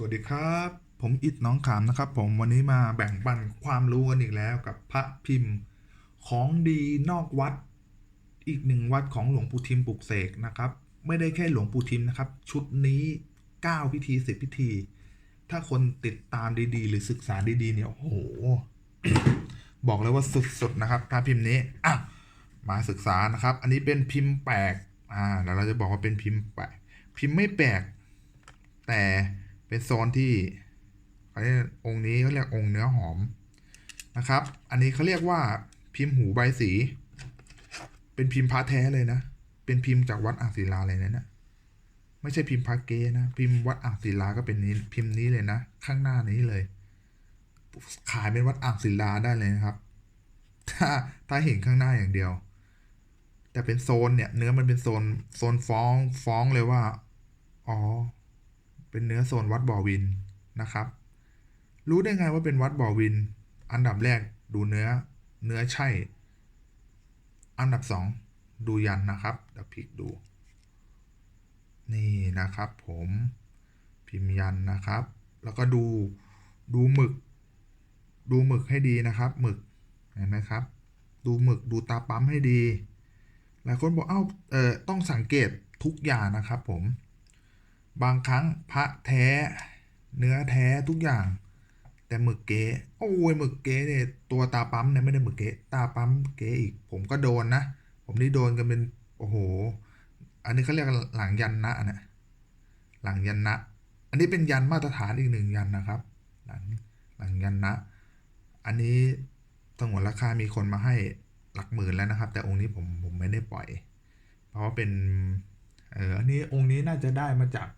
สวัสดีครับ ผมอิดน้องขามนะครับ ผมวันนี้มาแบ่งปันความรู้กันอีกแล้วกับพระพิมพ์ของดีนอกวัด อีกหนึ่งวัดของหลวงปู่ทิมปลุกเสกนะครับ ไม่ได้แค่หลวงปู่ทิมนะครับ ชุดนี้ 9 พิธี 10 พิธี ถ้าคนติดตามดีๆ หรือศึกษาดีๆ เนี่ยโอ้โห บอกเลยว่าสุดๆนะครับพระพิมพ์นี้อะมาศึกษานะครับ อันนี้เป็นพิมพ์แปลกอ่าแล้วเราจะบอกว่าเป็นพิมพ์แปลกพิมพ์ไม่แปลกแต่ เป็นโซนที่เขาเรียกองค์นี้เขาเรียกองค์เนื้อหอมนะครับ อันนี้เขาเรียกว่าพิมพ์หูใบสี เป็นพิมพ์พระแท้เลยนะ เป็นพิมพ์จากวัดอ่างศิลาเลยนะเนี่ยไม่ใช่พิมพ์พระเกนะ พิมพ์วัดอ่างศิลาก็เป็นนี้พิมพ์นี้เลยนะ ข้างหน้านี้เลย ขายเป็นวัดอ่างศิลาได้เลยนะครับ ถ้าถ้าเห็นข้างหน้าอย่างเดียว แต่เป็นโซนเนี่ย เนื้อมันเป็นโซนโซนฟ้องฟ้องเลยว่า อ๋อ เป็นเนื้อโซนวัดบ่อวินนะครับ รู้ได้ไงว่าเป็นวัดบ่อวิน อันดับแรกดูเนื้อเนื้อใช่ อันดับสองดูยันนะครับเดี๋ยวพลิกดู นี่นะครับผมพิมพ์ยันนะครับ แล้วก็ดูดูหมึก ดูหมึกให้ดีนะครับหมึกเห็นไหมครับ ดูหมึกดูตาปั๊มให้ดีหลายคนบอกเอ้าเออต้องสังเกตทุกอย่างนะครับผม บางครั้งพระแท้ เนื้อแท้ทุกอย่าง แต่หมึกเก๋โอ้ยหมึกเก๋เนี่ยตัวตาปั๊มเนี่ยไม่ได้หมึกเก๋ตาปั๊มเก๋อีก ผมก็โดนนะ ผมนี่โดนกันเป็นโอ้โห อันนี้เขาเรียกหลังยันนะนะหลังยันนะ อันนี้เป็นยันมาตรฐานอีกหนึ่งยันนะครับ หลังหลังยันนะ อันนี้สงวนราคามีคนมาให้หลักหมื่นแล้วนะครับ แต่องค์นี้ผมผมไม่ได้ปล่อย เพราะว่าเป็นเอออันนี้องค์นี้น่าจะได้มาจาก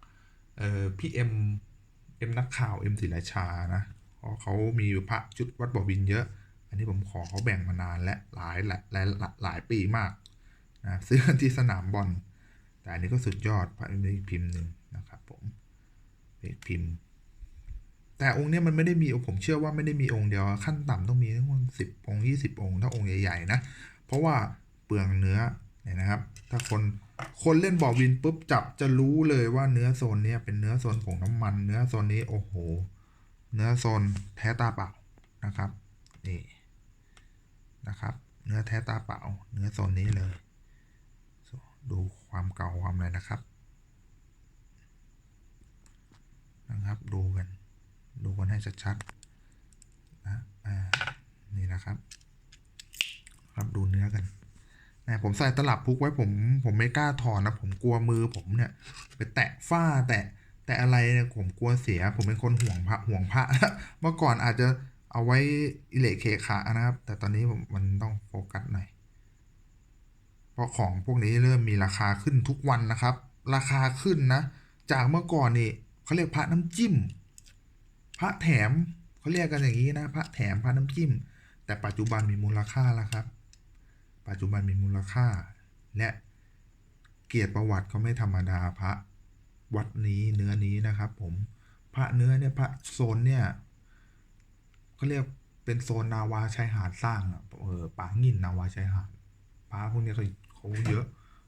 เออพี่เอ็มเอ็มนักข่าวเอ็มศิลาชานะเพราะเขามีพระชุดวัดบ่อวินเยอะ อันนี้ผมขอเขาแบ่งมานานและหลายหลายหลายหลายปีมากนะซื้อที่สนามบอลแต่อันนี้ก็สุดยอดพระอีกพิมพ์หนึ่งนะครับผมอีกพิมพ์ แต่องค์เนี้ยมันไม่ได้มีผมเชื่อว่าไม่ได้มีองค์เดียวขั้นต่ำต้องมีทั้งหมดสิบองค์ยี่สิบองค์ถ้าองค์ใหญ่ๆนะเพราะว่าเปลืองเนื้อ เนี่ยนะครับ ถ้าคนคนเล่นบ่อวินปุ๊บจับจะรู้เลยว่าเนื้อโซนเนี้ยเป็นเนื้อโซนผงน้ำมัน เนื้อโซนนี้โอ้โห เนื้อโซนแท้ตาเปล่านะครับนี่นะครับ เนื้อแท้ตาเปล่า เนื้อโซนนี้เลย ดูความเก่าความอะไรนะครับนะครับ ดูกัน ดูกันให้ชัดๆนะอ่านี่นะครับ ครับดูเนื้อกัน นะผมใส่ตลับพุกไว้ผมผมไม่กล้าถอดนะผมกลัวมือผมเนี่ย ไปแตะฝ้าแตะแต่อะไรเนี่ยผมกลัวเสีย ผมเป็นคนห่วงพระห่วงพระเมื่อก่อนอาจจะเอาไว้อิเล็กเคขานะครับ แต่ตอนนี้ผมมันต้องโฟกัสหน่อยเพราะของพวกนี้เริ่มมีราคาขึ้นทุกวันนะครับ ราคาขึ้นนะ จากเมื่อก่อนนี่เขาเรียกพระน้ำจิ้ม พระแถมเขาเรียกกันอย่างนี้นะ พระแถมพระน้ำจิ้ม แต่ปัจจุบันมีมูลค่าแล้วครับ ปัจจุบันมีมูลค่า และเกียรติประวัติก็ไม่ธรรมดาพระวัดนี้เนื้อนี้นะครับผมพระเนื้อเนี่ยพระโซนเนี่ยเขาเรียกเป็นโซนนาวาชายหาดสร้างอะเออป่างินนาวาชายหาดพระพวกนี้เขาเขาเยอะ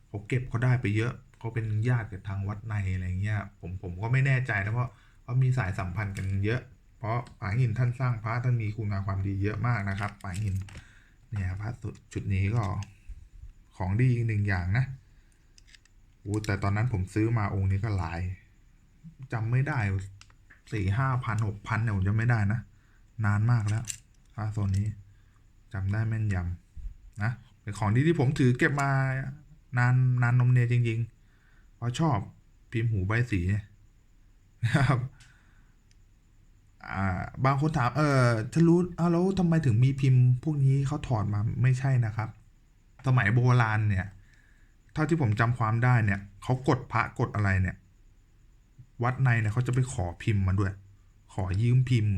เขาเก็บเขาได้ไปเยอะเขาเป็นญาติกับทางวัดในอะไรเงี้ยผมผมก็ไม่แน่ใจนะเพราะเขามีสายสัมพันธ์กันเยอะ เพราะป่าหินท่านสร้างพระท่านมีคุณงามความดีเยอะมากนะครับป่าหิน เนี่ยพระสุดจุดนี้ก็ของดีอีกหนึ่งอย่างนะโอ้แต่ตอนนั้นผมซื้อมาองค์นี้ก็หลายจำไม่ได้สี่ห้าพันหกพันเนี่ยผมจำไม่ได้นะ นานมากแล้วพระโซนนี้จำได้แม่นยำนะเป็นของดีที่ผมถือเก็บมานานนานนมเนียจริงๆเพราะชอบพิมพ์หูใบสีเนี่ยนะครับ บางคนถาม เออจะรู้อ้าวแล้วทำไมถึงมีพิมพ์ พวกนี้เขาถอดมาไม่ใช่นะครับ สมัยโบราณเนี่ย เท่าที่ผมจำความได้เนี่ย เขากดพระกดอะไรเนี่ย วัดในเนี่ยเขาจะไปขอพิมพ์มาด้วย ขอยืมพิมพ์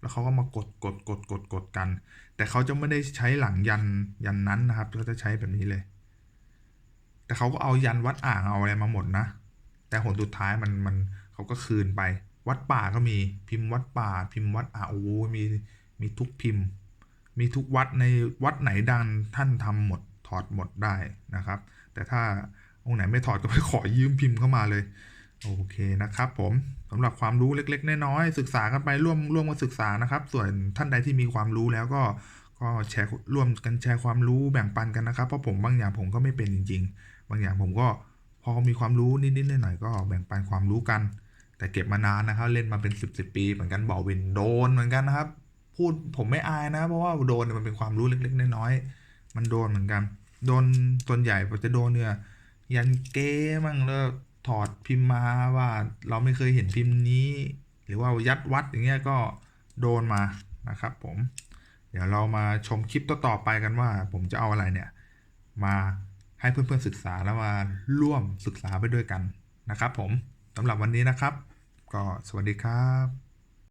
แล้วเขาก็มากดกดกดกดกดกัน แต่เขาจะไม่ได้ใช้หลังยันยันนั้นนะครับเขาจะใช้แบบนี้เลย แต่เขาก็เอายันวัดอ่างเอาอะไรมาหมดนะ แต่ผลสุดท้ายมันมันเขาก็คืนไป วัดป่าก็มีพิมพ์วัดป่า พิมพ์วัดอ่าโอ้มีมีทุกพิมพ์ มีทุกวัดในวัดไหนดังท่านทำหมดถอดหมดได้นะครับ แต่ถ้าองค์ไหนไม่ถอดก็ไปขอยืมพิมพ์เข้ามาเลย โอเคนะครับผมสำหรับความรู้เล็กๆน้อยๆศึกษากันไปร่วมร่วมกันศึกษานะครับ ส่วนท่านใดที่มีความรู้แล้วก็ก็แชร์ร่วมกันแชร์ความรู้แบ่งปันกันนะครับเพราะผมบางอย่างผมก็ไม่เป็นจริง ๆ บางอย่างผมก็พอมีความรู้นิดๆหน่อยๆก็แบ่งปันความรู้กัน แต่เก็บมานานนะครับ เล่นมาเป็นสิบสิบปี เหมือนกันบอกวินโดนเหมือนกันนะครับ พูดผมไม่อายนะ เพราะว่าโดนมันเป็นความรู้เล็กๆน้อยๆมันโดนเหมือนกัน โดนส่วนใหญ่จะโดนเนี่ยยันเก้มั่งแล้วถอดพิมพ์มาว่าเราไม่เคยเห็นพิมพ์นี้ หรือว่ายัดวัดอย่างเงี้ยก็โดนมานะครับ ผม เดี๋ยวเรามาชมคลิปต่อๆไปกันว่า ผมจะเอาอะไรเนี่ย มาให้เพื่อนๆศึกษาแล้วมาร่วมศึกษาไปด้วยกันนะครับ ผม สำหรับวันนี้นะครับ ก็สวัสดีครับ